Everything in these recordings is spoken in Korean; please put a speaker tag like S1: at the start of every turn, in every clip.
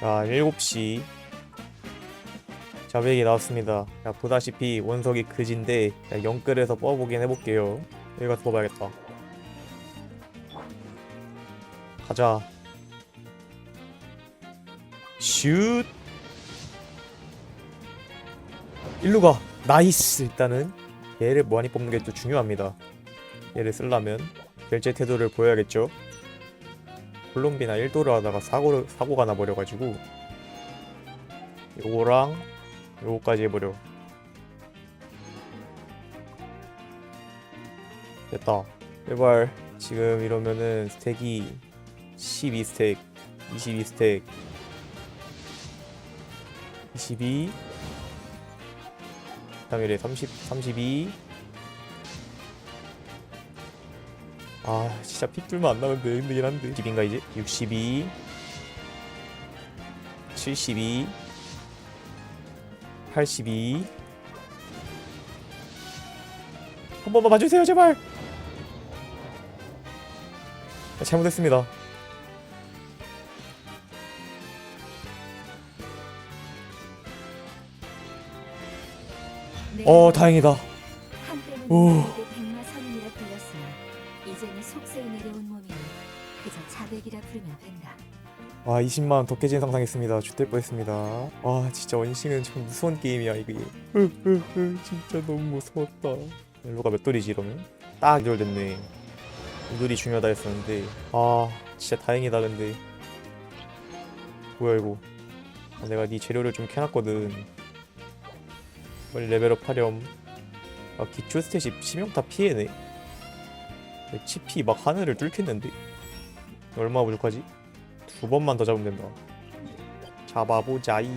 S1: 자 7시. 자백이 나왔습니다. 자 보다시피 원석이 그진데 자, 영끌에서 뽑아보긴 해볼게요. 여기 가서 뽑아야겠다. 가자. 슛! 일로 가. 나이스 일단은. 얘를 많이 뽑는 게 또 중요합니다. 얘를 쓰려면 결제 태도를 보여야겠죠 콜롬비나 1도를 하다가 사고를, 사고가 나버려가지고 요거랑 요거까지 해버려. 됐다. 제발 지금 이러면은 스택이 12스택 22스택 22 그다음에 이래 30, 32 아 진짜 핏줄만 안 나면 돼 힘들긴 한데. 10인가 이제? 62 72 82 한 번만 봐주세요 제발! 아, 잘못했습니다. 어 다행이다. 오.
S2: 자백이라 부르면 된다.
S1: 와 20만원 더 깨진 상상했습니다. 주될 뻔했습니다. 와 진짜 원싱은 참 무서운 게임이야 이게. 진짜 너무 무서웠다. 멜로가 몇 돌이지 이러면? 딱 2돌 됐네. 이 돌이 중요하다 했었는데. 아 진짜 다행이다 근데. 뭐야 이거? 아, 내가 네 재료를 좀 캐놨거든. 빨리 레벨업 하렴. 아 기초 스탯이 치명타 피해네. 내 치피 막 하늘을 뚫겠는데 얼마 부족하지? 두 번만 더 잡으면 된다. 잡아보자이.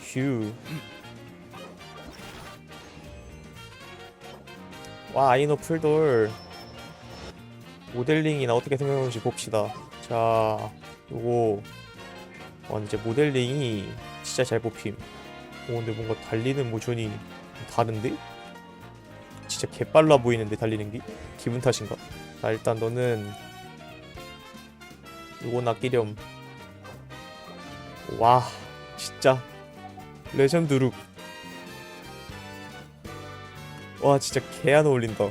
S1: 휴. 와 아이노 풀돌. 모델링이나 어떻게 생각하는지 봅시다. 자, 요거. 와 이제 모델링이 진짜 잘 뽑힘. 오 근데 뭔가 달리는 모션이 다른데? 진짜 개빨라 보이는데 달리는 게 기분 탓인가? 자 일단 너는 요거 아끼렴 와 진짜. 레전드 룩. 와 진짜 개 안 어울린다.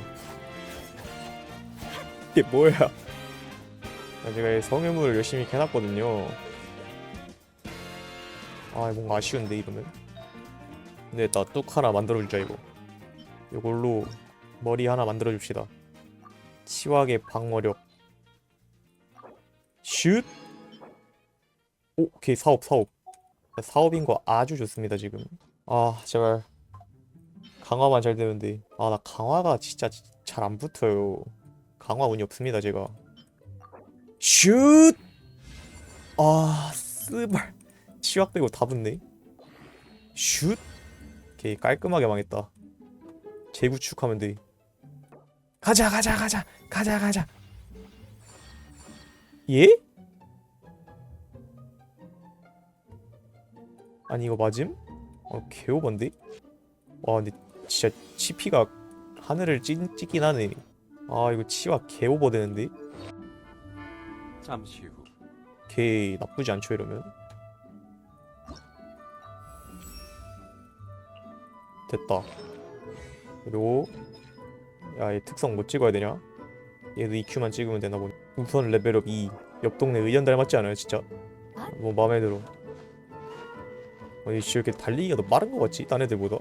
S1: 이게 뭐야? 아, 제가 이 성유물을 열심히 캐놨거든요. 아 뭔가 아쉬운데 이러면? 근데 나 뚝 하나 만들어주자 이거 이걸로 머리 하나 만들어 줍시다. 치wak의 방어력. 슛. 오, 오케이 사업 사업. 사업인 거 아주 좋습니다 지금. 아 제발 강화만 잘 되는데. 아 나 강화가 진짜 잘 안 붙어요. 강화 운이 없습니다 제가. 슛. 아 스발. 치왁 빼고 다 붙네. 슛. 오케이 깔끔하게 망했다. 재구축하면 돼. 가자 가자 가자 가자 가자. 예? 아니 이거 맞음? 어 개오반데? 와 근데 진짜 치피가 하늘을 찢, 찢긴 하네. 아 이거 치와 개오버 되는데?
S3: 잠시 후
S1: 개 나쁘지 않죠 이러면? 됐다. 그리고 야 얘 특성 못 찍어야 되냐? 얘도 EQ만 찍으면 되나 보네. 우선 레벨업 2. 옆 동네 의연 닮았지 않아요 진짜? 뭐 마음에 들어. 아니 씨 이렇게 달리기가 더 빠른 거 같지? 딴 애들보다.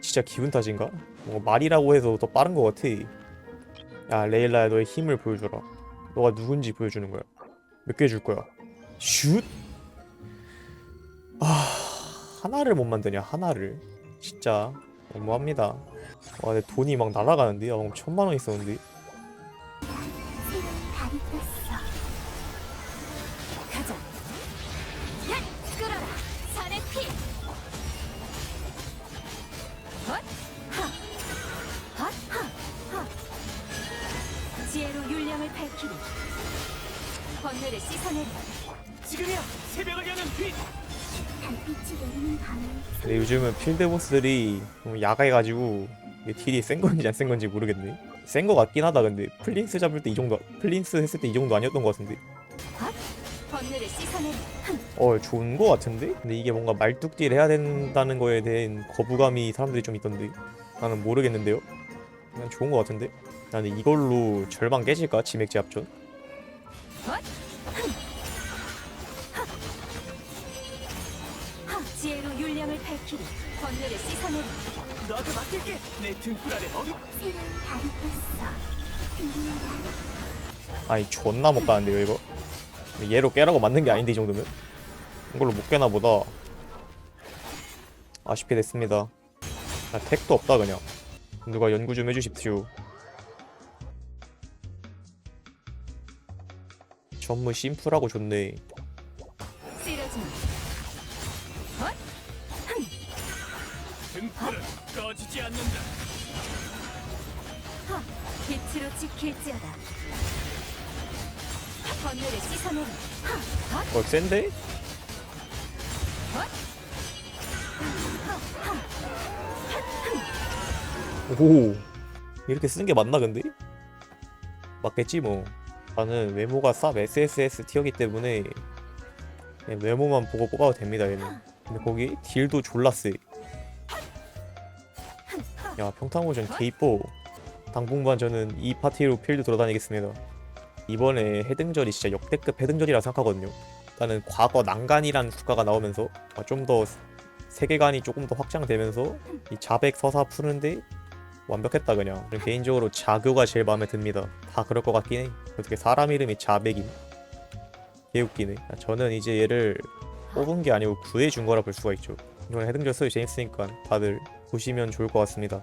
S1: 진짜 기분 탓인가? 뭐 말이라고 해서 더 빠른 거 같아. 야 레일라야 너의 힘을 보여줘라. 너가 누군지 보여주는 거야. 몇 개 줄 거야? 슛? 아 하나를 못 만드냐 하나를 진짜 너무합니다 와 내 돈이 막 날아가는데 야, 방금 천만 원 있었는데
S2: 새로운 달이 떴어. 가자. 야, 끌어라. 산의 피. 헛, 하, 헛, 하, 하. 지혜로 율령을 밝히리. 번뇌를 씻어내리.
S3: 지금이야 새벽을 여는 빛
S1: 근데 요즘은 필드 보스들이 너무 야가해가지고 이게 딜이 센 건지 안 센 건지 모르겠네 센 거 같긴 하다 근데 플린스 잡을 때 이 정도 플린스 했을 때 이 정도 아니었던 거 같은데.
S2: 어
S1: 좋은 거 같은데? 근데 이게 뭔가 말뚝딜 해야 된다는 거에 대한 거부감이 사람들이 좀 있던데 나는 모르겠는데요 그냥 좋은 거 같은데 나는 이걸로 절반 깨질까? 지맥지 합전?
S2: 율량을 밝히리. 번뇌를 씻어내리.
S3: 너한테 맡길게. 내 등불 아래
S2: 떴어.
S1: 아니 존나 못 가는데요 이거 얘로 깨라고 만든 게 아닌데 이 정도면 이걸로 못 깨나 보다 아쉽게 됐습니다 아, 택도 없다 그냥 누가 연구 좀 해주십시오 전무 심플하고 좋네
S2: 빛으로 지킬지어다. 번뇌를 씻어내리. 하,
S1: 어 센데? 오 이렇게 쓰는 게 맞나 근데? 맞겠지 뭐 나는 외모가 쌉 SSS 티어기 때문에 외모만 보고 뽑아도 됩니다 얘는 근데 거기 딜도 졸라 세. 야 평탄고전 개이뻐 당분간 저는 이 파티로 필드 돌아다니겠습니다. 이번에 해등절이 진짜 역대급 해등절이라 생각하거든요. 나는 과거 난간이란 국가가 나오면서 아, 좀더 세계관이 조금 더 확장되면서 이 자백 서사 푸는데 완벽했다 그냥. 개인적으로 자교가 제일 마음에 듭니다. 다 그럴 것 같긴 해. 어떻게 사람 이름이 자백임 개웃기네. 아, 저는 이제 얘를 뽑은 게 아니고 구해준 거라 볼 수가 있죠. 이번에 해등절 소리 재밌으니까 다들 보시면 좋을 것 같습니다